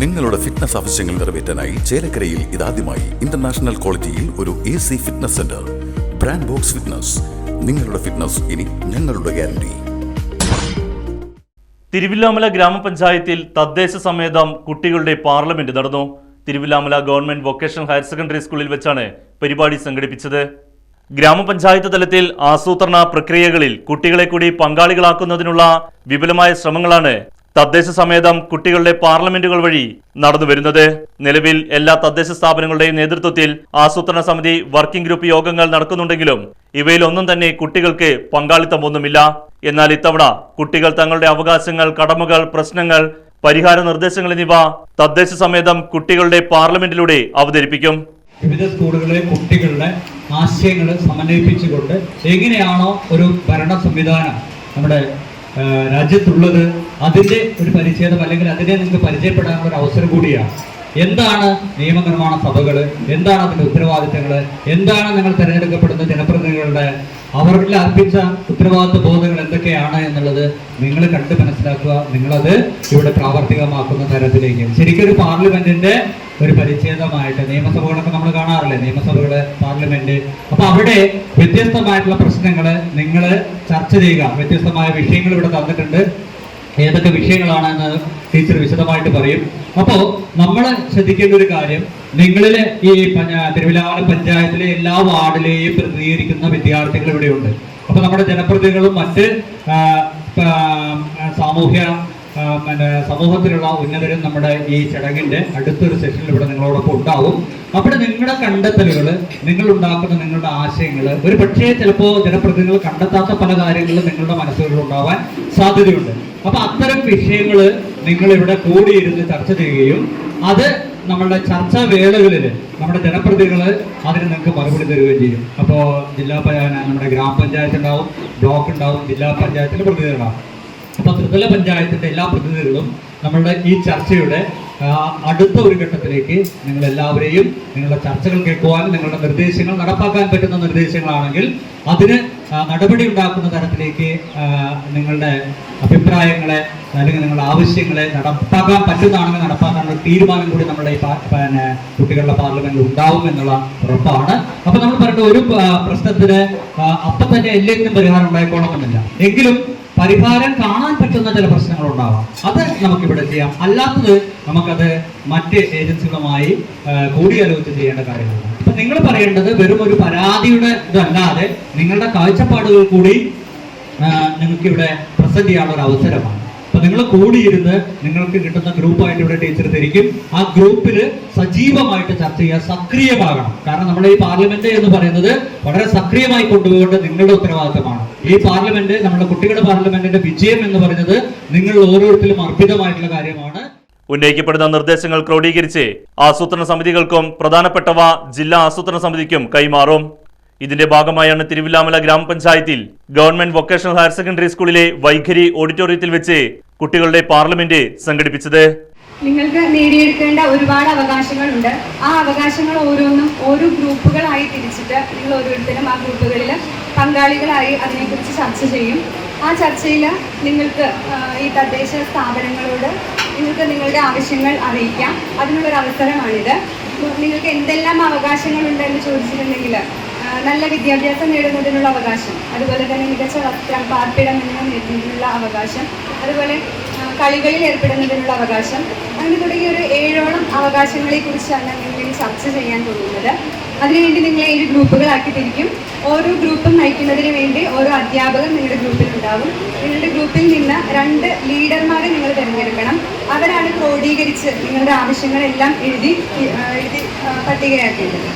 നിങ്ങളുടെ ഫിറ്റ്നസ് ആവശ്യങ്ങൾ നിറവേറ്റാനായി ചേലക്കരയിൽ ഇതാദ്യമായി ഇന്റർനാഷണൽ ക്വാളിറ്റിയിൽ ഒരു A C fitness center brand Box fitness നിങ്ങളുടെ ഫിറ്റ്നസ് ഇനി ഞങ്ങളുടെ ഗ്യാരണ്ടി തിരുവില്ലാമല ഗ്രാമപഞ്ചായത്തിൽ തദ്ദേശ സമേതം കുട്ടികളുടെ പാർലമെന്റ് നടന്നു. Thiruvilwamala government vocational higher secondary സ്കൂളിൽ വെച്ചാണ് പരിപാടി സംഘടിപ്പിച്ചത്. ഗ്രാമപഞ്ചായത്ത് തലത്തിൽ ആസൂത്രണ പ്രക്രിയകളിൽ കുട്ടികളെ കൂടി പങ്കാളികളാക്കുന്നതിനുള്ള വിപുലമായ ശ്രമങ്ങളാണ് തദ്ദേശ സമേതം കുട്ടികളുടെ പാർലമെന്റുകൾ വഴി നടന്നു വരുന്നത്. നിലവിൽ എല്ലാ തദ്ദേശ സ്ഥാപനങ്ങളുടെയും നേതൃത്വത്തിൽ ആസൂത്രണ സമിതി വർക്കിംഗ് ഗ്രൂപ്പ് യോഗങ്ങൾ നടക്കുന്നുണ്ടെങ്കിലും ഇവയിലൊന്നും തന്നെ കുട്ടികൾക്ക് പങ്കാളിത്തമൊന്നുമില്ല. എന്നാൽ ഇത്തവണ കുട്ടികൾ തങ്ങളുടെ അവകാശങ്ങൾ കടമകൾ പ്രശ്നങ്ങൾ പരിഹാര നിർദ്ദേശങ്ങൾ എന്നിവ തദ്ദേശ സമേതം കുട്ടികളുടെ പാർലമെന്റിലൂടെ അവതരിപ്പിക്കും. വിവിധ സ്കൂളുകളിലെ കുട്ടികളുടെ ആശയങ്ങൾ സമന്വയിപ്പിച്ചുകൊണ്ട് എങ്ങനെയാണോ ഒരു ഭരണ സംവിധാനം നമ്മുടെ രാജ്യത്തുള്ളത് അതിന്റെ ഒരു പരിച്ഛേദം അല്ലെങ്കിൽ അതിനെ നിങ്ങൾക്ക് പരിചയപ്പെടാനുള്ള ഒരു അവസരം കൂടിയാണ് എന്താണ് നിയമനിർമ്മാണ സഭകൾ? എന്താണ് അതിന്റെ ഉത്തരവാദിത്തങ്ങൾ എന്താണ് നിങ്ങൾ തിരഞ്ഞെടുക്കപ്പെടുന്ന ജനപ്രതിനിധികളുടെ? അവരിൽ അർപ്പിച്ച ഉത്തരവാദിത്ത ബോധങ്ങൾ എന്തൊക്കെയാണ് എന്നുള്ളത് നിങ്ങൾ കണ്ട് മനസ്സിലാക്കുക. നിങ്ങളത് ഇവിടെ പ്രാവർത്തികമാക്കുന്ന തരത്തിലേക്ക്. ശരിക്കും ഒരു പാർലമെന്റിന്റെ ഒരു പരിച്ഛേദമായിട്ട് നിയമസഭകളൊക്കെ നമ്മൾ കാണാറില്ലേ? നിയമസഭകൾ പാർലമെന്റ്. അപ്പൊ അവിടെ വ്യത്യസ്തമായിട്ടുള്ള പ്രശ്നങ്ങൾ നിങ്ങൾ ചർച്ച ചെയ്യുക. വ്യത്യസ്തമായ വിഷയങ്ങൾ ഇവിടെ തന്നിട്ടുണ്ട്. ഏതൊക്കെ വിഷയങ്ങളാണെന്ന് ടീച്ചർ വിശദമായിട്ട് പറയും. അപ്പോൾ നമ്മൾ ശ്രദ്ധിക്കേണ്ട ഒരു കാര്യം നിങ്ങളിൽ ഈ പഞ്ച- പഞ്ചായത്തിലെ എല്ലാ വാർഡിലെയും പ്രതിനിധീകരിക്കുന്ന വിദ്യാർത്ഥികൾ ഇവിടെയുണ്ട്. അപ്പൊ നമ്മുടെ ജനപ്രതിനിധികളും മറ്റ് സാമൂഹ്യ പിന്നെ സമൂഹത്തിലുള്ള ഉന്നതരും നമ്മുടെ ഈ ചടങ്ങിന്റെ അടുത്തൊരു സെഷനിൽ ഇവിടെ നിങ്ങളോടൊപ്പം ഉണ്ടാവും. അവിടെ നിങ്ങളുടെ കണ്ടെത്തലുകൾ നിങ്ങൾ ഉണ്ടാക്കുന്ന നിങ്ങളുടെ ആശയങ്ങൾ ഒരു പക്ഷേ ചിലപ്പോൾ ജനപ്രതിനിധികൾ കണ്ടെത്താത്ത പല കാര്യങ്ങളും നിങ്ങളുടെ മനസ്സുകളിൽ ഉണ്ടാവാൻ സാധ്യതയുണ്ട്. അപ്പൊ അത്തരം വിഷയങ്ങൾ നിങ്ങൾ ഇവിടെ കൂടിയിരുന്ന് ചർച്ച ചെയ്യുകയും അത് നമ്മളുടെ ചർച്ചാ വേളകളിൽ നമ്മുടെ ജനപ്രതിനിധികൾ അതിന് നിങ്ങൾക്ക് മറുപടി തരുകയും ചെയ്യും. അപ്പോൾ ജില്ലാ നമ്മുടെ ഗ്രാമപഞ്ചായത്ത് ഉണ്ടാവും ബ്ലോക്ക് ഉണ്ടാവും ജില്ലാ പഞ്ചായത്തിലെ പ്രതിനിധികളാവും. അപ്പൊ ത്രിതല പഞ്ചായത്തിന്റെ എല്ലാ പ്രതിനിധികളും നമ്മളുടെ ഈ ചർച്ചയുടെ അടുത്ത ഒരു ഘട്ടത്തിലേക്ക് നിങ്ങൾ എല്ലാവരെയും നിങ്ങളുടെ ചർച്ചകൾ കേൾക്കുവാനും നിങ്ങളുടെ നിർദ്ദേശങ്ങൾ നടപ്പാക്കാൻ പറ്റുന്ന നിർദ്ദേശങ്ങളാണെങ്കിൽ അതിന് നടപടി ഉണ്ടാക്കുന്ന തരത്തിലേക്ക് നിങ്ങളുടെ അഭിപ്രായങ്ങളെ അല്ലെങ്കിൽ നിങ്ങളുടെ ആവശ്യങ്ങളെ നടപ്പാക്കാൻ പറ്റുന്നതാണെങ്കിൽ നടപ്പാക്കാനുള്ള തീരുമാനം കൂടി നമ്മുടെ ഈ പിന്നെ കുട്ടികളുടെ പാർലമെന്റിൽ ഉണ്ടാവും എന്നുള്ള ഉറപ്പാണ്. അപ്പൊ നമ്മൾ പറഞ്ഞ ഒരു പ്രശ്നത്തിന് അപ്പം തന്നെ എല്ലാത്തിനും പരിഹാരം ഉണ്ടായിക്കോണമെന്നില്ല എങ്കിലും പരിഹാരം കാണാൻ പറ്റുന്ന ചില പ്രശ്നങ്ങൾ ഉണ്ടാവാം അത് നമുക്കിവിടെ ചെയ്യാം. അല്ലാത്തത് നമുക്കത് മറ്റ് ഏജൻസികളുമായി കൂടിയാലോചിച്ച് ചെയ്യേണ്ട കാര്യങ്ങളാണ്. അപ്പൊ നിങ്ങൾ പറയേണ്ടത് വെറും ഒരു പരാതിയുടെ ഇതല്ലാതെ നിങ്ങളുടെ കാഴ്ചപ്പാടുകൾ കൂടി നിങ്ങൾക്കിവിടെ പ്രസന്റ് ചെയ്യാനുള്ള ഒരു അവസരമാണ്. നിങ്ങൾ കൂടിയിരുന്ന് നിങ്ങൾക്ക് കിട്ടുന്ന ഗ്രൂപ്പായിട്ട് ഇവിടെ ടീച്ചർ തിരിക്കും. ആ ഗ്രൂപ്പിൽ സജീവമായിട്ട് ചർച്ച ചെയ്യുക സക്രിയമാകണം. കാരണം നമ്മുടെ ഈ പാർലമെന്റ് എന്ന് പറയുന്നത് വളരെ സക്രിയമായി കൊണ്ടുപോകേണ്ട നിങ്ങളുടെ ഉത്തരവാദിത്തമാണ്. ഈ പാർലമെന്റ് നമ്മുടെ കുട്ടികളുടെ പാർലമെന്റിന്റെ വിജയം എന്ന് പറയുന്നത് നിങ്ങൾ ഓരോരുത്തരും അർപ്പിതമായിട്ടുള്ള കാര്യമാണ്. ഉന്നയിക്കപ്പെടുന്ന നിർദ്ദേശങ്ങൾ ക്രോഡീകരിച്ച് ആസൂത്രണ സമിതികൾക്കും പ്രധാനപ്പെട്ടവ ജില്ലാ ആസൂത്രണ സമിതിക്കും കൈമാറും. ഇതിന്റെ ഭാഗമായാണ് തിരുവില്ലാമല ഗ്രാമപഞ്ചായത്തിൽ ഗവൺമെന്റ് വൊക്കേഷണൽ ഹയർ സെക്കൻഡറി സ്കൂളിലെ വൈഖരി ഓഡിറ്റോറിയത്തിൽ വെച്ച് കുട്ടികളുടെ പാർലമെന്റ് സംഘടിപ്പിച്ചത്. നിങ്ങൾക്ക് നേടിയെടുക്കേണ്ട ഒരുപാട് അവകാശങ്ങളുണ്ട്. ആ അവകാശങ്ങൾ ഓരോന്നും ഓരോ ഗ്രൂപ്പുകളായി തിരിച്ചിട്ട് നിങ്ങൾ ഓരോരുത്തരും ആ ഗ്രൂപ്പുകളിൽ പങ്കാളികളായി അതിനെക്കുറിച്ച് ചർച്ച ചെയ്യും. ആ ചർച്ചയിൽ നിങ്ങൾക്ക് ഈ തദ്ദേശ സ്ഥാപനങ്ങളോട് നിങ്ങൾക്ക് നിങ്ങളുടെ ആവശ്യങ്ങൾ അറിയിക്കാം. അതിനുള്ളൊരു അവസരമാണിത് നിങ്ങൾക്ക് എന്തെല്ലാം അവകാശങ്ങളുണ്ടെന്ന് ചോദിച്ചിട്ടുണ്ടെങ്കിൽ നല്ല വിദ്യാഭ്യാസം നേടുന്നതിനുള്ള അവകാശം. അതുപോലെ തന്നെ മികച്ച വസ്ത്രം പാർപ്പിടം എന്നിവ നേടുന്നതിനുള്ള അവകാശം. അതുപോലെ കളികളിൽ ഏർപ്പെടുന്നതിനുള്ള അവകാശം. അങ്ങനെ തുടങ്ങിയ ഒരു ഏഴോളം അവകാശങ്ങളെ കുറിച്ചാണ് നിങ്ങൾ ഇനി ചർച്ച ചെയ്യാൻ പോകുന്നത്. അതിനുവേണ്ടി നിങ്ങളെ ഏഴ് ഗ്രൂപ്പുകളാക്കി തിരിക്കും ഓരോ ഗ്രൂപ്പും നയിക്കുന്നതിന് വേണ്ടി ഓരോ അധ്യാപകർ നിങ്ങളുടെ ഗ്രൂപ്പിൽ ഗ്രൂപ്പിലുണ്ടാവും. നിങ്ങളുടെ ഗ്രൂപ്പിൽ നിന്ന് രണ്ട് ലീഡർമാരെ നിങ്ങൾ തിരഞ്ഞെടുക്കണം. അവരാണ് ക്രോഡീകരിച്ച് നിങ്ങളുടെ ആവശ്യങ്ങളെല്ലാം എഴുതി എഴുതി പട്ടികയാക്കേണ്ടത്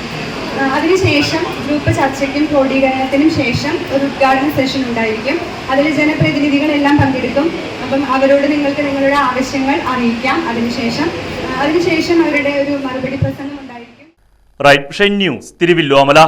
അതിനുശേഷം ഗ്രൂപ്പ് ചർച്ചയ്ക്കും ക്രോഡീകരണത്തിനും ശേഷം ഒരു ഉദ്ഘാടന സെഷൻ ഉണ്ടായിരിക്കും. അതിൽ ജനപ്രതിനിധികളെല്ലാം പങ്കെടുക്കും. അപ്പം അവരോട് നിങ്ങൾക്ക് നിങ്ങളുടെ ആവശ്യങ്ങൾ അറിയിക്കാം. അതിനുശേഷം അതിനുശേഷം അവരുടെ ഒരു മറുപടി പ്രസംഗം ഉണ്ടായിരിക്കും. Right news Thiruvilwamala